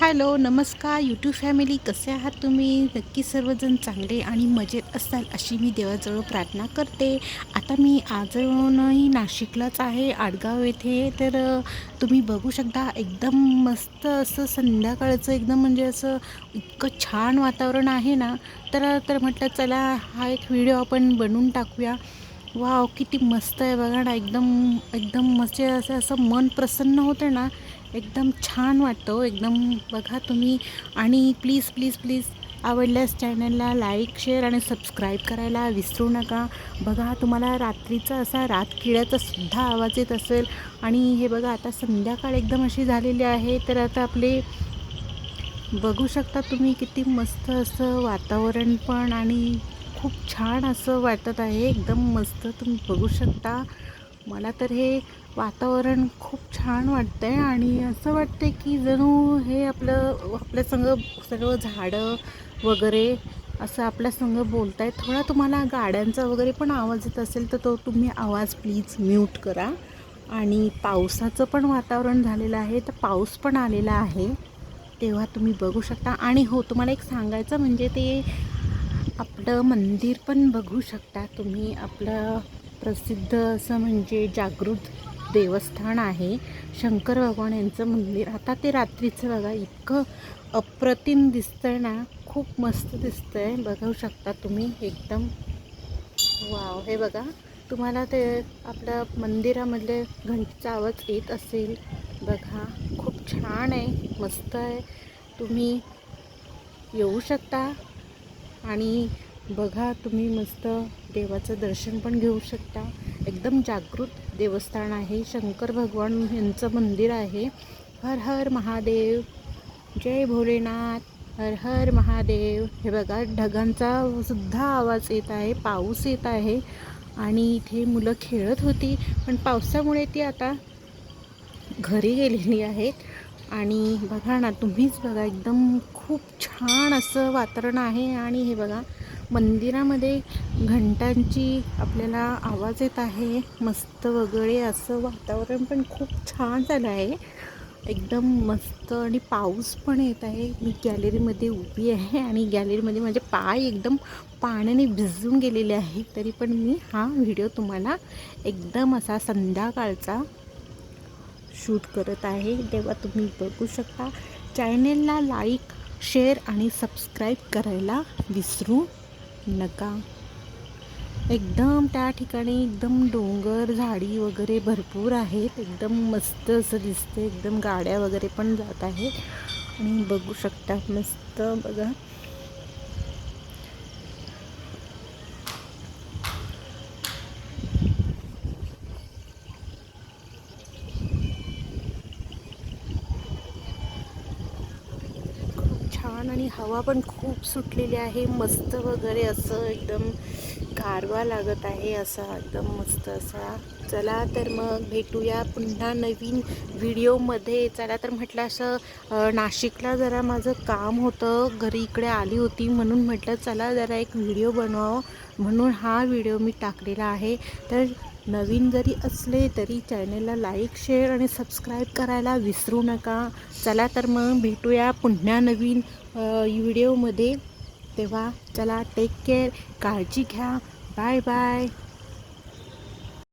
Hello नमस्कार YouTube family कसे आहात तुम्ही? नक्की सर्वजण चांगले आणि मजेत असाल अशी मी देवाजवळ प्रार्थना करते. आता मी आजही नाशिकलाच आहे आडगाव येथे. तर तुम्ही बघू शकता एकदम मस्त असं संध्याकाळचं एकदम म्हणजे असं इतकं छान वातावरण आहे ना. तर तर म्हटलं चला हा एक व्हिडिओ आपण बनवून टाकूया. वाव किती मस्त आहे बघा ना एकदम एकदम मस्त असं असं मन प्रसन्न होतं ना. एकदम छान वाटतो. एकदम बघा तुम्ही. आणि प्लीज प्लीज प्लीज आवडल्यास चॅनलला लाईक शेअर आणि सबस्क्राईब करायला विसरू नका. बघा तुम्हाला रात्रीचा असा रात किड्याचा सुद्धा आवाज येत असेल. आणि हे बघा आता संध्याकाळ एकदम अशी झालेली आहे. तर आता आपले बघू शकता तुम्ही किती मस्त असं वातावरण पण आणि खूप छान असं वाटत आहे. एकदम मस्त तुम्ही बघू शकता. मला तर हे वातावरण खूप छान वाटतं आहे आणि असं वाटतं की जणू हे आपलं आपल्या संग सर्व झाडं वगैरे असं आपल्या संग बोलत आहे थोडा तुम्हाला गाड्यांचा वगैरे पण आवाज येत असेल तर तो तुम्ही आवाज प्लीज म्यूट करा. आणि पावसाचं पण वातावरण झालेलं आहे तर पाऊस पण आलेला आहे. तेव्हा तुम्ही बघू शकता. आणि हो तुम्हाला एक सांगायचं म्हणजे ते आपलं मंदिर पण बघू शकता. तुम्ही आपलं प्रसिद्ध असं म्हणजे जागृत देवस्थान आहे. शंकर भगवान यांचं मंदिर. आता ते रात्रीचं बघा इतकं अप्रतिम दिसतंय ना खूप मस्त दिसतंय. बघू शकता तुम्ही एकदम. वाव हे बघा. तुम्हाला ते आपल्या मंदिरामधले घंटीचा आवाज येत असेल. बघा खूप छान आहे मस्त आहे. तुम्ही येऊ शकता. आणि बघा तुम्ही मस्त देवाचं दर्शन पण घेऊ शकता. एकदम जागृत देवस्थान आहे. शंकर भगवान यांचं मंदिर आहे. हर हर महादेव. जय भोलेनाथ. हर हर महादेव. हे बघा ढगांचा सुद्धा आवाज येत आहे. पाऊस येत आहे. आणि इथे मुलं खेळत होती. पण पावसामुळे ती आता घरी गेलेली आहेत. आणि बघा ना तुम्हीच बघा एकदम खूप छान असं वातावरण आहे. आणि हे बघा मंदिरामध्ये घंटांची आपल्याला आवाज येत आहे. मस्त वगैरे असं वातावरण पण खूप छान झालं आहे. एकदम मस्त आणि पाऊस पण येत आहे. मी गॅलरीमध्ये उभी आहे आणि गॅलरीमध्ये माझे पाय एकदम पाण्याने भिजून गेलेले आहे तरी पण मी हा व्हिडिओ तुम्हाला एकदम असा संध्याकाळचा शूट करत आहे. तेव्हा तुम्ही बघू शकता. चॅनेलला लाईक शेअर आणि सबस्क्राईब करायला विसरू नका. एकदम त्या ठिकाणी एकदम डोंगर झाडी वगैरे भरपूर आहेत. एकदम मस्त असं दिसतं एकदम गाड्या वगैरे पण जात आहेत. आणि बघू शकता मस्त बघा खूप छान आणि हवा पण खूप सुटलेली आहे. मस्त वगैरे असं एकदम गारवा लागत आहे असा एकदम मस्त असा. चला तर मग भेटूया पुन्हा नवीन व्हिडिओमध्ये. चला तर म्हटलं असं नाशिकला जरा माझं काम होतं. घरी इकडे आली होती म्हणून म्हटलं चला जरा एक व्हिडिओ बनवावं. म्हणून हा व्हिडिओ मी टाकलेला आहे. तर नवीन जरी असले तरी चॅनलला लाईक शेअर आणि सबस्क्राईब करायला विसरू नका. चला तर मग भेटूया पुन्हा नवीन व्हिडिओमध्ये. तेव्हा चला टेक केअर काळजी घ्या. Bye bye